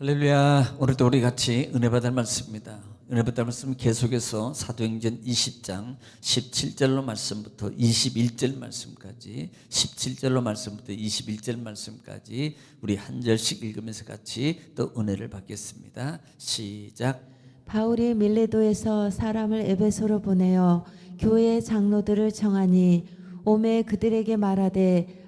할렐루야. 오늘도 우리 같이 은혜 받을 말씀입니다. 은혜 받을 말씀 계속해서 사도행전 20장 17절로 말씀부터 21절 말씀까지 17절로 말씀부터 21절 말씀까지 우리 한 절씩 읽으면서 같이 또 은혜를 받겠습니다. 시작. 바울이 밀레도에서 사람을 에베소로 보내어 교회의 장로들을 청하니 오매 그들에게 말하되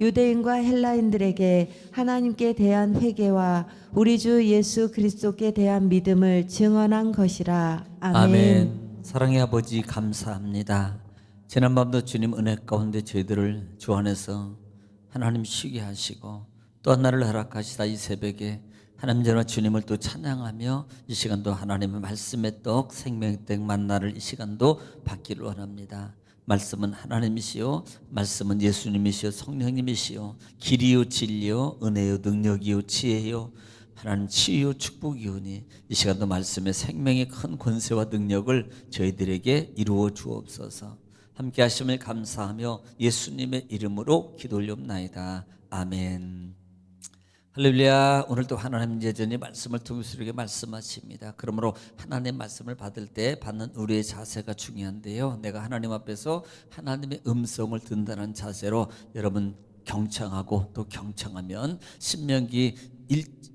유대인과 헬라인들에게 하나님께 대한 회개와 우리 주 예수 그리스도께 대한 믿음을 증언한 것이라 아멘. 아멘. 사랑의 아버지 감사합니다. 지난밤도 주님 은혜 가운데 저희들을 주 안에서 하나님 쉬게 하시고 또 하나를 허락하시다 이 새벽에 하나님 전화 주님을 또 찬양하며 이 시간도 하나님의 말씀의 떡 생명의 떡 만나를 이 시간도 받기를 원합니다. 말씀은 하나님이시요 말씀은 예수님이시요 성령님이시요 길이요 진리요 은혜요 능력이요 지혜요 하나님 치유 축복이오니 이 시간도 말씀의 생명의 큰 권세와 능력을 저희들에게 이루어 주옵소서. 함께 하심을 감사하며 예수님의 이름으로 기도 올리옵나이다. 아멘. 할렐루야. 오늘도 하나님 여전히 말씀을 통해서 우리에게 말씀하십니다. 그러므로 하나님 말씀을 받을 때 받는 우리의 자세가 중요한데요. 내가 하나님 앞에서 하나님의 음성을 듣는다는 자세로 여러분 경청하고 또 경청하면 신명기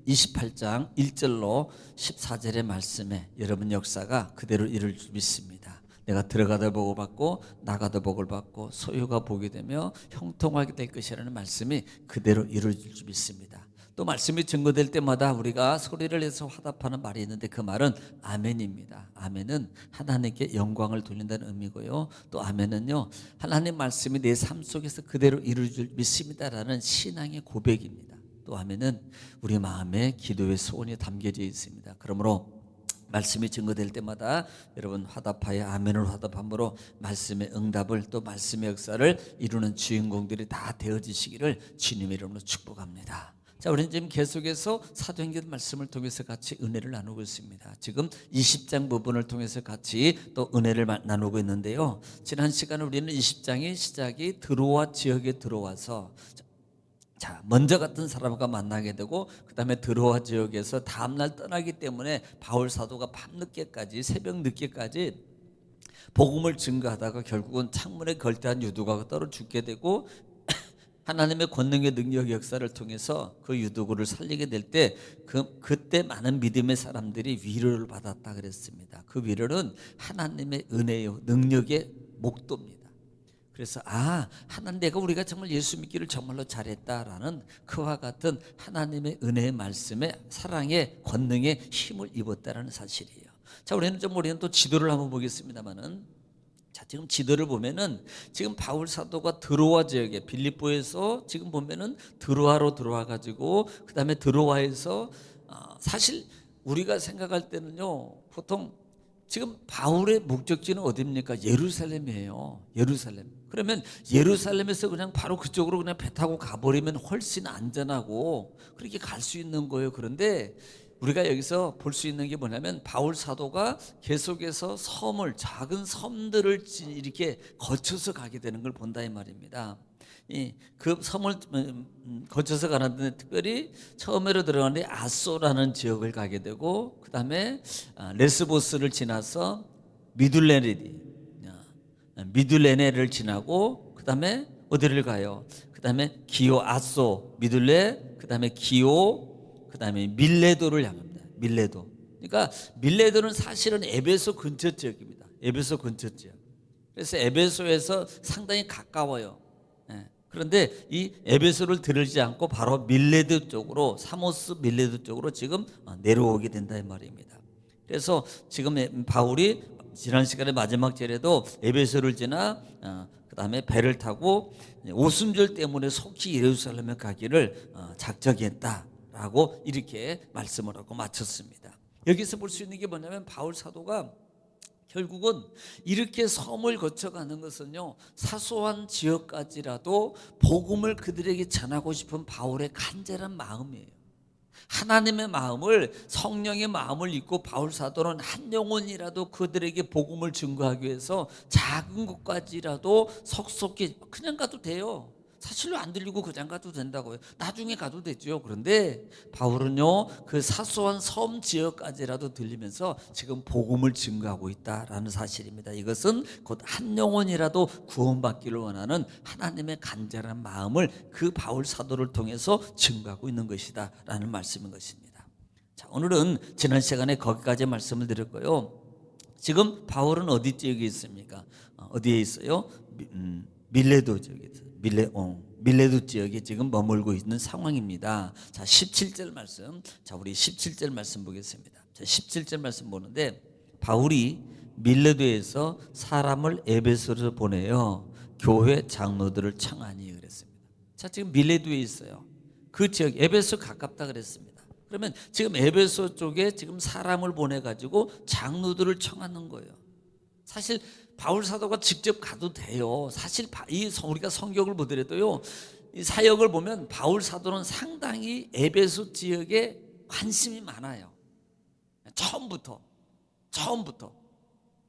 28장 1절로 14절의 말씀에 여러분 역사가 그대로 이룰 줄 믿습니다. 내가 들어가다 복을 받고 나가다 복을 받고 소유가 복이 되며 형통하게 될 것이라는 말씀이 그대로 이루어질 줄 믿습니다. 또 말씀이 증거될 때마다 우리가 소리를 내서 화답하는 말이 있는데 그 말은 아멘입니다. 아멘은 하나님께 영광을 돌린다는 의미고요. 또 아멘은요 하나님 말씀이 내 삶 속에서 그대로 이루어질 줄 믿습니다라는 신앙의 고백입니다. 또 아멘은 우리 마음에 기도의 소원이 담겨져 있습니다. 그러므로 말씀이 증거될 때마다 여러분 화답하여 아멘을 화답함으로 말씀의 응답을 또 말씀의 역사를 이루는 주인공들이 다 되어지시기를 주님의 이름으로 축복합니다. 자, 우리는 지금 계속해서 사도행전 말씀을 통해서 같이 은혜를 나누고 있습니다. 지금 20장 부분을 통해서 같이 또 은혜를 마- 나누고 있는데요. 지난 시간에 우리는 20장의 시작이 드로아 지역에 들어와서 자, 먼저 같은 사람과 만나게 되고 그다음에 드로아 지역에서 다음 날 떠나기 때문에 바울 사도가 밤늦게까지 새벽 늦게까지 복음을 증거하다가 결국은 창문에 걸대한 유두가가 떨어 죽게 되고 하나님의 권능의 능력 역사를 통해서 그 유두고를 살리게 될 때 그 그때 많은 믿음의 사람들이 위로를 받았다 그랬습니다. 그 위로는 하나님의 은혜요 능력의 목도입니다. 그래서 아 하나님 내가 우리가 정말 예수 믿기를 정말로 잘했다라는 그와 같은 하나님의 은혜의 말씀에 사랑의 권능의 힘을 입었다라는 사실이에요. 자 우리는 좀 우리는 또 지도를 한번 보겠습니다만은 자 지금 지도를 보면은 지금 바울 사도가 드로아 지역에 빌립보에서 지금 보면은 드로아로 들어와 가지고 그다음에 드로아에서 아, 사실 우리가 생각할 때는요 보통 지금 바울의 목적지는 어디입니까? 예루살렘이에요. 예루살렘. 그러면 예루살렘에서 그냥 바로 그쪽으로 그냥 배 타고 가버리면 훨씬 안전하고 그렇게 갈 수 있는 거예요. 그런데 우리가 여기서 볼 수 있는 게 뭐냐면 바울 사도가 계속해서 섬을 작은 섬들을 지- 이렇게 거쳐서 가게 되는 걸 본다 이 말입니다. 이그 섬을 음, 음, 거쳐서 가는데 특별히 처음으로 들어가는데 아소라는 지역을 가게 되고 그 다음에 레스보스를 지나서 미둘레네디 아, 미둘레네를 지나고 그 다음에 어디를 가요? 그 다음에 기오 아소 미둘레 그 다음에 기오 그 다음에 밀레도를 향합니다. 밀레도. 그러니까 밀레도는 사실은 에베소 근처 지역입니다. 에베소 근처 지역. 그래서 에베소에서 상당히 가까워요. 예. 그런데 이 에베소를 들르지 않고 바로 밀레드 쪽으로 사모스 밀레드 쪽으로 지금 어, 내려오게 된다 이 말입니다. 그래서 지금 에- 바울이 지난 시간에 마지막 절에도 에베소를 지나 어, 그다음에 배를 타고 오순절 때문에 속히 예루살렘에 가기를 어, 작정했다 라고 이렇게 말씀을 하고 마쳤습니다. 여기서 볼 수 있는 게 뭐냐면 바울 사도가 결국은 이렇게 섬을 거쳐가는 것은요 사소한 지역까지라도 복음을 그들에게 전하고 싶은 바울의 간절한 마음이에요. 하나님의 마음을 성령의 마음을 잊고 바울 사도는 한 영혼이라도 그들에게 복음을 증거하기 위해서 작은 곳까지라도 속속히 그냥 가도 돼요. 사실로 안 들리고 그냥 가도 된다고요. 나중에 가도 되죠. 그런데 바울은요 그 사소한 섬 지역까지라도 들리면서 지금 복음을 증거하고 있다라는 사실입니다. 이것은 곧 한 영혼이라도 구원받기를 원하는 하나님의 간절한 마음을 그 바울 사도를 통해서 증거하고 있는 것이다라는 말씀인 것입니다. 자 오늘은 지난 시간에 거기까지 말씀을 드렸고요. 지금 바울은 어디 지역에 있습니까? 어, 어디에 있어요? 미- 음, 밀레도 지역에 있어요. 밀레, 어, 밀레도 지역에 지금 머물고 있는 상황입니다. 자, 17절 말씀. 자, 우리 17절 말씀 보겠습니다. 자, 17절 말씀 보는데 바울이 밀레도에서 사람을 에베소로 보내요. 교회 장로들을 청하니 그랬습니다. 자, 지금 밀레도에 있어요. 그 지역 에베소 가깝다 그랬습니다. 그러면 지금 에베소 쪽에 지금 사람을 보내 가지고 장로들을 청하는 거예요. 사실 바울 사도가 직접 가도 돼요. 사실 바- 이 성- 우리가 성경을 보더라도요. 이 사역을 보면 바울 사도는 상당히 에베소 지역에 관심이 많아요. 처음부터 처음부터.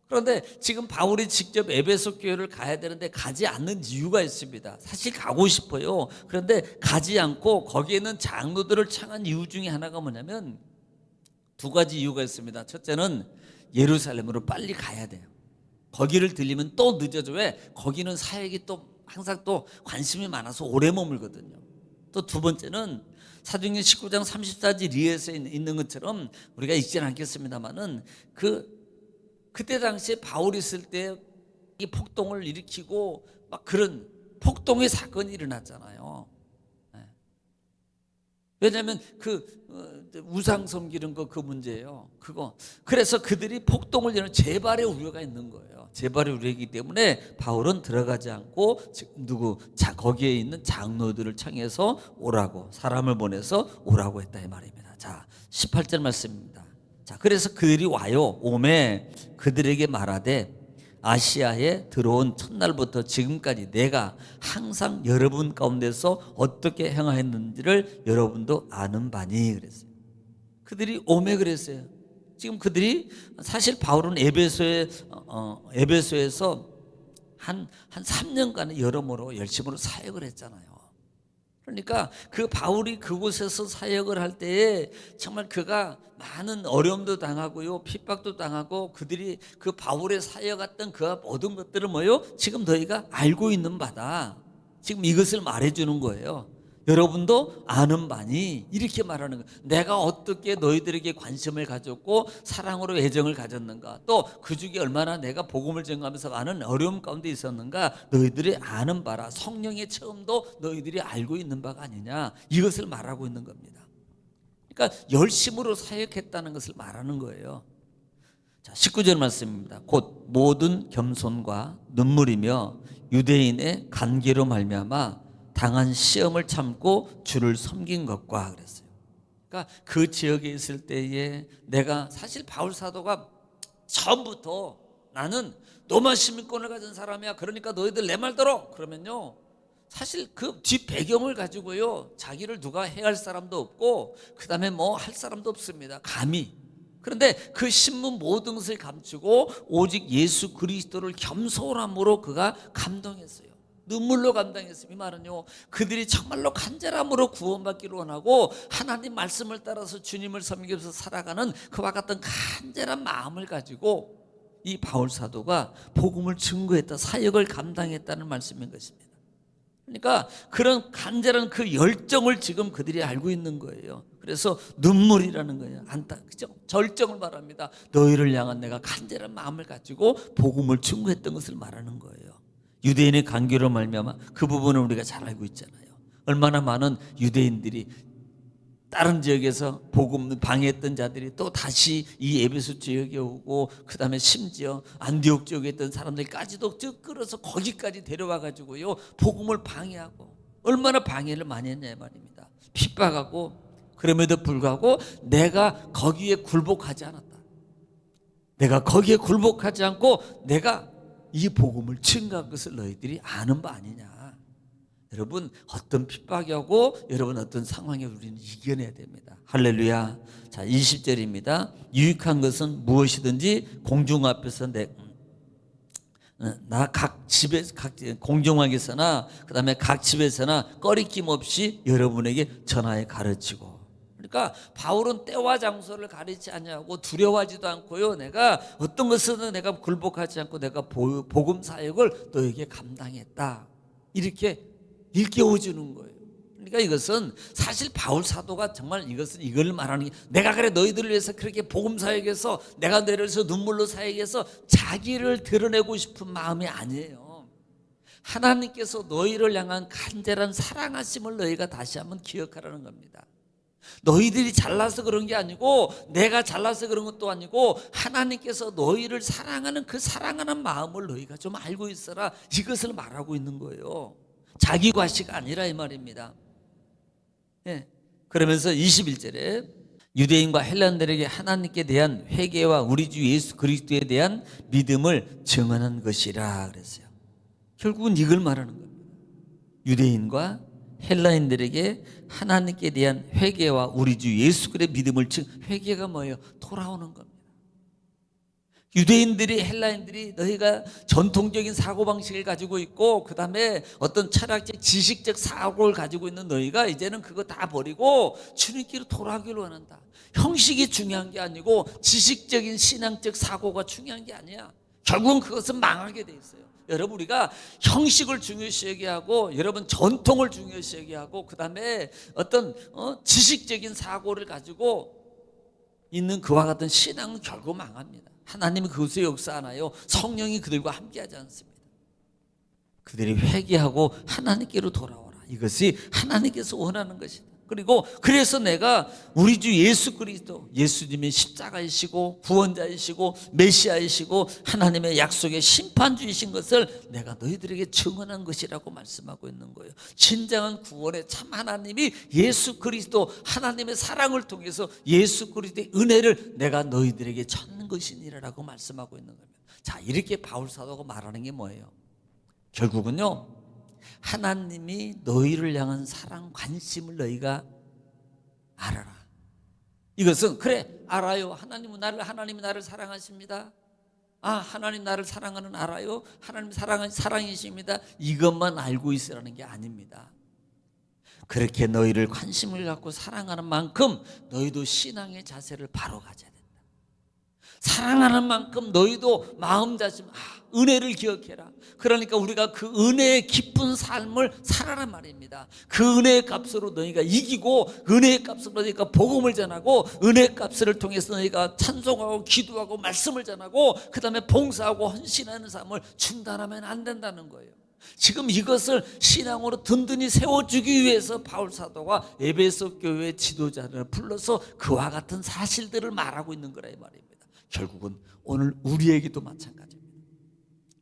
그런데 지금 바울이 직접 에베소 교회를 가야 되는데 가지 않는 이유가 있습니다. 사실 가고 싶어요. 그런데 가지 않고 거기에는 장로들을 청한 이유 중에 하나가 뭐냐면 두 가지 이유가 있습니다. 첫째는 예루살렘으로 빨리 가야 돼요. 거기를 들리면 또 늦어져. 왜? 거기는 사역이 또 항상 또 관심이 많아서 오래 머물거든요. 또 두 번째는 사도행전 19장 34절 리에서 있는 것처럼 우리가 읽지는 않겠습니다만은 그 그때 당시에 바울이 있을 때 이 폭동을 일으키고 막 그런 폭동의 사건이 일어났잖아요. 예. 왜냐하면 그 어, 우상 섬기는 거 그 문제예요. 그거 그래서 그들이 폭동을 일으는 재발의 우려가 있는 거예요. 재발의 우려이기 때문에 바울은 들어가지 않고 누구 자 거기에 있는 장로들을 청해서 오라고 사람을 보내서 오라고 했다 이 말입니다. 자 18절 말씀입니다. 자 그래서 그들이 와요 오매 그들에게 말하되 아시아에 들어온 첫날부터 지금까지 내가 항상 여러분 가운데서 어떻게 행하였는지를 여러분도 아는 바니 그랬어요. 그들이 오매 그랬어요. 지금 그들이 사실 바울은 에베소에 어, 어, 에베소에서 한 한 3년간은 여러모로 열심으로 사역을 했잖아요. 그러니까 그 바울이 그곳에서 사역을 할 때에 정말 그가 많은 어려움도 당하고요, 핍박도 당하고 그들이 그 바울의 사역했던 그 모든 것들을 뭐요? 지금 너희가 알고 있는 바다. 지금 이것을 말해주는 거예요. 여러분도 아는 바니 이렇게 말하는 거예요. 내가 어떻게 너희들에게 관심을 가졌고 사랑으로 애정을 가졌는가 또 그 중에 얼마나 내가 복음을 전하면서 많은 어려움 가운데 있었는가 너희들이 아는 바라 성령의 처음도 너희들이 알고 있는 바가 아니냐 이것을 말하고 있는 겁니다. 그러니까 열심으로 사역했다는 것을 말하는 거예요. 자, 19절 말씀입니다. 곧 모든 겸손과 눈물이며 유대인의 관계로 말미암아 당한 시험을 참고 주를 섬긴 것과 그랬어요. 그러니까 그 지역에 있을 때에 내가 사실 바울 사도가 처음부터 나는 노마 시민권을 가진 사람이야. 그러니까 너희들 내 말 들어. 그러면요. 사실 그 뒷 배경을 가지고요. 자기를 누가 해할 사람도 없고 그다음에 뭐 할 사람도 없습니다. 감히 그런데 그 신문 모든 것을 감추고 오직 예수 그리스도를 겸손함으로 그가 감동했어요. 눈물로 감당했어요. 이 말은요. 그들이 정말로 간절함으로 구원받기를 원하고 하나님 말씀을 따라서 주님을 섬기면서 살아가는 그와 같은 간절한 마음을 가지고 이 바울 사도가 복음을 증거했다. 사역을 감당했다는 말씀인 것입니다. 그러니까 그런 간절한 그 열정을 지금 그들이 알고 있는 거예요. 그래서 눈물이라는 거예요. 안타, 그죠? 절정을 말합니다. 너희를 향한 내가 간절한 마음을 가지고 복음을 증거했던 것을 말하는 거예요. 유대인의 관계로 말미암아 그 부분을 우리가 잘 알고 있잖아요. 얼마나 많은 유대인들이 다른 지역에서 복음 방해했던 자들이 또 다시 이 에베소 지역에 오고 그 다음에 심지어 안디옥 지역에 있던 사람들까지도 쭉 끌어서 거기까지 데려와 가지고요 복음을 방해하고 얼마나 방해를 많이 했냐 말입니다 핍박하고 그럼에도 불구하고 내가 거기에 굴복하지 않았다 내가 거기에 굴복하지 않고 내가 이 복음을 증가한 것을 너희들이 아는 바 아니냐. 여러분 어떤 핍박이 오고 여러분 어떤 상황에 우리는 이겨내야 됩니다. 할렐루야. 자, 20절입니다. 유익한 것은 무엇이든지 공중 앞에서 내 어, 나각 집에 각 공정하게서나 그다음에 각 집에서나 꺼리낌 없이 여러분에게 전하에 가르치고 그러니까 바울은 때와 장소를 가리지 않냐고 두려워하지도 않고요. 내가 어떤 것은 내가 굴복하지 않고 내가 보- 복음 사역을 너에게 감당했다. 이렇게 일깨워 주는 거예요. 그러니까 이것은 사실 바울 사도가 정말 이것은 이걸 말하는 게 내가 그래 너희들을 위해서 그렇게 복음 사역해서 내가 내려서 눈물로 사역해서 자기를 드러내고 싶은 마음이 아니에요. 하나님께서 너희를 향한 간절한 사랑하심을 너희가 다시 한번 기억하라는 겁니다. 너희들이 잘나서 그런 게 아니고 내가 잘나서 그런 것도 아니고 하나님께서 너희를 사랑하는 그 사랑하는 마음을 너희가 좀 알고 있어라 이것을 말하고 있는 거예요. 자기 과시가 아니라 이 말입니다. 예. 그러면서 21절에 유대인과 헬란들에게 하나님께 대한 회개와 우리 주 예수 그리스도에 대한 믿음을 증언한 것이라 그랬어요. 결국은 이걸 말하는 겁니다. 유대인과 헬라인들에게 하나님께 대한 회개와 우리 주 예수 그리스도의 믿음을 증 회개가 뭐예요? 돌아오는 겁니다. 유대인들이 헬라인들이 너희가 전통적인 사고 방식을 가지고 있고 그다음에 어떤 철학적 지식적 사고를 가지고 있는 너희가 이제는 그거 다 버리고 주님께로 돌아가기를 원한다. 형식이 중요한 게 아니고 지식적인 신앙적 사고가 중요한 게 아니야. 결국은 그것은 망하게 돼 있어요. 여러분 우리가 형식을 중요시 여기하고 여러분 전통을 중요시 여기하고 그다음에 어떤 어, 지식적인 사고를 가지고 있는 그와 같은 신앙은 결국 망합니다. 하나님은 그것에 역사하나요? 성령이 그들과 함께하지 않습니다. 그들이 회개하고 하나님께로 돌아오라. 이것이 하나님께서 원하는 것이다. 그리고 그래서 내가 우리 주 예수 그리스도 예수님이 십자가이시고 구원자이시고 메시아이시고 하나님의 약속의 심판주이신 것을 내가 너희들에게 증언한 것이라고 말씀하고 있는 거예요. 진정한 구원의 참 하나님이 예수 그리스도 하나님의 사랑을 통해서 예수 그리스도의 은혜를 내가 너희들에게 찾는 것이니라고 말씀하고 있는 겁니다. 자, 이렇게 바울 사도가 말하는 게 뭐예요? 결국은요. 하나님이 너희를 향한 사랑 관심을 너희가 알아라. 이것은 그래 알아요. 하나님은 나를 하나님이 나를 사랑하십니다. 아 하나님 나를 사랑하는 알아요. 하나님 사랑은 사랑이십니다. 이것만 알고 있으라는 게 아닙니다. 그렇게 너희를 관심을 갖고 사랑하는 만큼 너희도 신앙의 자세를 바로 가져야 된다. 사랑하는 만큼 너희도 마음 다짐, 아, 은혜를 기억해라. 그러니까 우리가 그 은혜의 깊은 삶을 살아란 말입니다. 그 은혜의 값으로 너희가 이기고 은혜의 값으로 너희가 복음을 전하고 은혜의 값을 통해서 너희가 찬송하고 기도하고 말씀을 전하고 그 다음에 봉사하고 헌신하는 삶을 중단하면 안 된다는 거예요. 지금 이것을 신앙으로 든든히 세워주기 위해서 바울 사도가 에베소 교회 지도자를 불러서 그와 같은 사실들을 말하고 있는 거라 이 말입니다. 결국은 오늘 우리에게도 마찬가지입니다.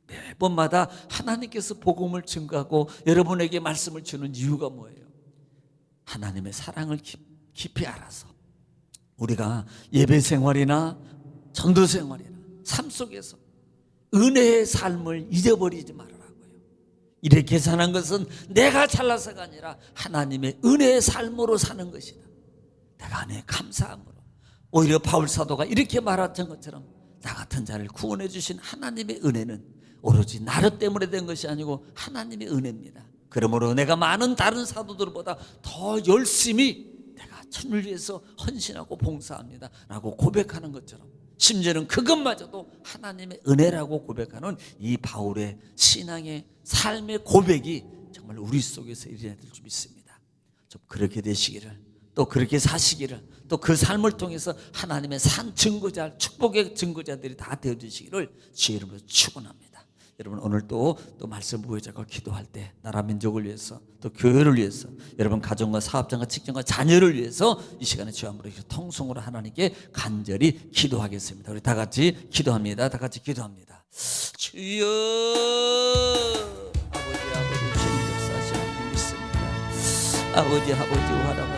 매번마다 하나님께서 복음을 증거하고 여러분에게 말씀을 주는 이유가 뭐예요? 하나님의 사랑을 깊, 깊이 알아서 우리가 예배 생활이나 전도 생활이나 삶 속에서 은혜의 삶을 잊어버리지 말아라고요. 이렇게 사는 것은 내가 잘나서가 아니라 하나님의 은혜의 삶으로 사는 것이다. 내가 안에 감사함으로 오히려 바울 사도가 이렇게 말했던 것처럼 나 같은 자를 구원해 주신 하나님의 은혜는 오로지 나를 때문에 된 것이 아니고 하나님의 은혜입니다. 그러므로 내가 많은 다른 사도들보다 더 열심히 내가 천을 위해서 헌신하고 봉사합니다. 라고 고백하는 것처럼 심지어는 그것마저도 하나님의 은혜라고 고백하는 이 바울의 신앙의 삶의 고백이 정말 우리 속에서 일어나야 될 줄 믿습니다. 좀 그렇게 되시기를 또 그렇게 사시기를 또 그 삶을 통해서 하나님의 산 증거자 축복의 증거자들이 다 되어 주시기를 주의 이름으로 축원합니다. 여러분 오늘 또 또 말씀 부여자가 기도할 때 나라 민족을 위해서 또 교회를 위해서 여러분 가정과 사업장과 직장과 자녀를 위해서 이 시간에 주함으로 통성으로 하나님께 간절히 기도하겠습니다. 우리 다 같이 기도합니다. 다 같이 기도합니다. 주여 아버지 아버지 주님 역사하시는 줄 믿습니다. 아버지 아버지 활용하사